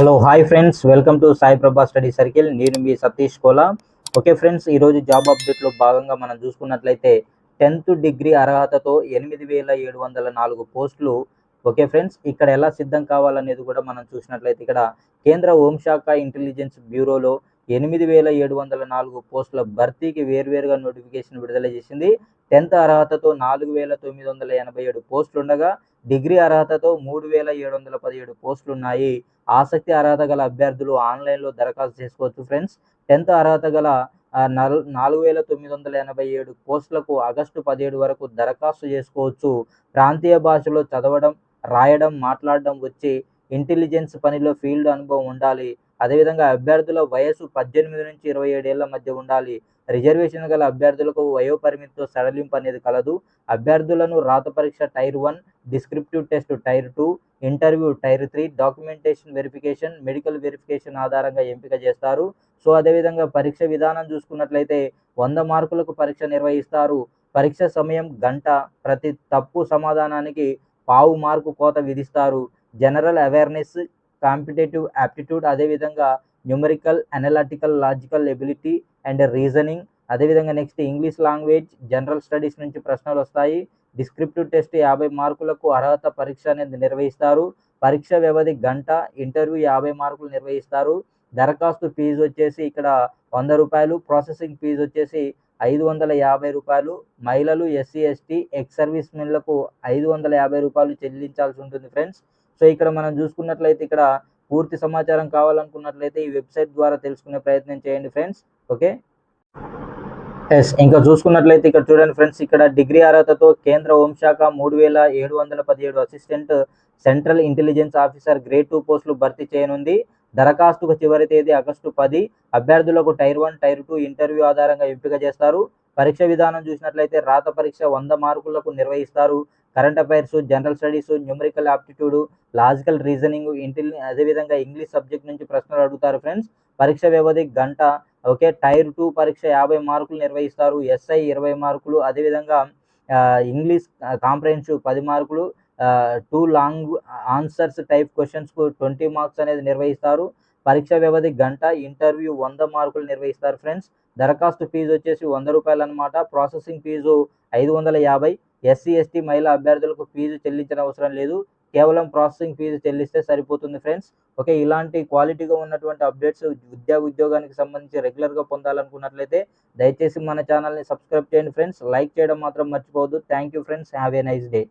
Hello hi friends welcome to Sai Prabha study circle నేను మీ Satish Kola. Okay friends ఈరోజు job అప్డేట్లో భాగంగా మనం చూసుకున్నట్లయితే టెన్త్ డిగ్రీ అర్హతతో ఎనిమిది వేల ఏడు వందల నాలుగు పోస్టులు. ఓకే ఫ్రెండ్స్ ఇక్కడ ఎలా సిద్ధం కావాలనేది కూడా మనం చూసినట్లయితే ఇక్కడ కేంద్ర హోంశాఖ ఇంటెలిజెన్స్ బ్యూరోలో ఎనిమిది వేల ఏడు వందల నాలుగు పోస్టుల భర్తీకి వేర్వేరుగా నోటిఫికేషన్ విడుదల చేసింది. టెన్త్ అర్హతతో నాలుగు వేల తొమ్మిది వందల ఎనభై ఏడు పోస్టులు ఉండగా డిగ్రీ అర్హతతో మూడు వేల ఏడు వందల పదిహేడు పోస్టులు ఉన్నాయి ఆసక్తి అర్హత గల అభ్యర్థులు ఆన్లైన్లో దరఖాస్తు చేసుకోవచ్చు ఫ్రెండ్స్. టెన్త్ అర్హత గల నల్- నాలుగు వేల తొమ్మిది వందల ఎనభై ఏడు పోస్టులకు ఆగస్టు పదిహేడు వరకు దరఖాస్తు చేసుకోవచ్చు. ప్రాంతీయ భాషలో చదవడం రాయడం మాట్లాడడం వచ్చి ఇంటెలిజెన్స్ పనిలో ఫీల్డ్ అనుభవం ఉండాలి. అదేవిధంగా అభ్యర్థుల వయసు పద్దెనిమిది నుంచి ఇరవై ఏడేళ్ళ మధ్య ఉండాలి. రిజర్వేషన్ గల అభ్యర్థులకు వయో పరిమితితో సడలింపు అనేది కలదు. అభ్యర్థులను రాత పరీక్ష tier one descriptive test tier two interview tier three documentation verification medical verification ఆధారంగా ఎంపిక చేస్తారు. సో అదేవిధంగా పరీక్ష విధానం చూసుకున్నట్లయితే వంద మార్కులకు పరీక్ష నిర్వహిస్తారు. పరీక్ష సమయం గంట ప్రతి తప్పు సమాధానానికి పావు మార్కు కోత విధిస్తారు. జనరల్ అవేర్నెస్ కాంపిటేటివ్ యాప్టిట్యూడ్ అదేవిధంగా numerical analytical logical ability and reasoning. అదేవిధంగా next English language general studies నుంచి ప్రశ్నలు వస్తాయి. డిస్క్రిప్టివ్ టెస్ట్ యాభై మార్కులకు అర్హత పరీక్ష అనేది నిర్వహిస్తారు. పరీక్ష వ్యవధి గంట ఇంటర్వ్యూ యాభై మార్కులు నిర్వహిస్తారు. దరఖాస్తు ఫీజు వచ్చేసి ఇక్కడ వంద రూపాయలు ప్రాసెసింగ్ ఫీజు వచ్చేసి ఐదు వందల యాభై రూపాయలు. మహిళలు ఎస్సీ ఎస్టీ ఎక్స్ సర్వీస్ మెన్లకు ఐదు వందల యాభై రూపాయలు చెల్లించాల్సి ఉంటుంది ఫ్రెండ్స్. సో ఇక్కడ మనం చూసుకున్నట్లయితే ఇక్కడ పూర్తి సమాచారం కావాలనుకున్నట్లయితే ఈ వెబ్సైట్ ద్వారా తెలుసుకునే ప్రయత్నం చేయండి ఫ్రెండ్స్. ఓకే? ఎస్ ఇంకా చూసుకున్నట్లయితే ఇక్కడ చూడండి ఫ్రెండ్స్ ఇక్కడ డిగ్రీ అర్హతతో కేంద్ర హోంశాఖ మూడు వేల ఏడు వందల పదిహేడు assistant central intelligence officer grade two పోస్టులు భర్తీ చేయనుంది. దరఖాస్తుకు చివరి తేదీ ఆగస్టు పది. అభ్యర్థులకు tier one tier two interview ఆధారంగా ఎంపిక చేస్తారు. పరీక్ష విధానం చూసినట్లయితే రాత పరీక్ష వంద మార్కులకు నిర్వహిస్తారు. Current affairs general studies numerical aptitude logical reasoning ఇంటెలి అదేవిధంగా ఇంగ్లీష్ సబ్జెక్ట్ నుంచి ప్రశ్నలు అడుగుతారు ఫ్రెండ్స్. పరీక్ష వ్యవధి గంట. ఓకే టైర్ టూ పరీక్ష యాభై మార్కులు నిర్వహిస్తారు. ఎస్ఐ ఇరవై మార్కులు. అదేవిధంగా ఇంగ్లీష్ కాంప్రహెన్సివ్ పది మార్కులు. టూ లాంగ్ ఆన్సర్స్ టైప్ క్వశ్చన్స్కు ట్వంటీ మార్క్స్ అనేది నిర్వహిస్తారు. పరీక్ష వ్యవధి గంట. ఇంటర్వ్యూ వంద మార్కులు నిర్వహిస్తారు ఫ్రెండ్స్. దరఖాస్తు ఫీజు వచ్చేసి వంద రూపాయలు అనమాట ప్రాసెసింగ్ ఫీజు ఐదు వందల యాభై. ఎస్సీ ఎస్టీ మహిళా అభ్యర్థులకు ఫీజు చెల్లించిన అవసరం లేదు. కేవలం ప్రాసెసింగ్ ఫీజు చెల్లిస్తే సరిపోతుంది ఫ్రెండ్స్. ఓకే ఇలాంటి క్వాలిటీగా ఉన్నటువంటి అప్డేట్స్ విద్యా ఉద్యోగానికి సంబంధించి రెగ్యులర్గా పొందాలనుకున్నట్లయితే దయచేసి మన ఛానల్ని సబ్స్క్రైబ్ చేయండి ఫ్రెండ్స్. లైక్ చేయడం మాత్రం మర్చిపోవద్దు. Thank you friends. Have a nice day.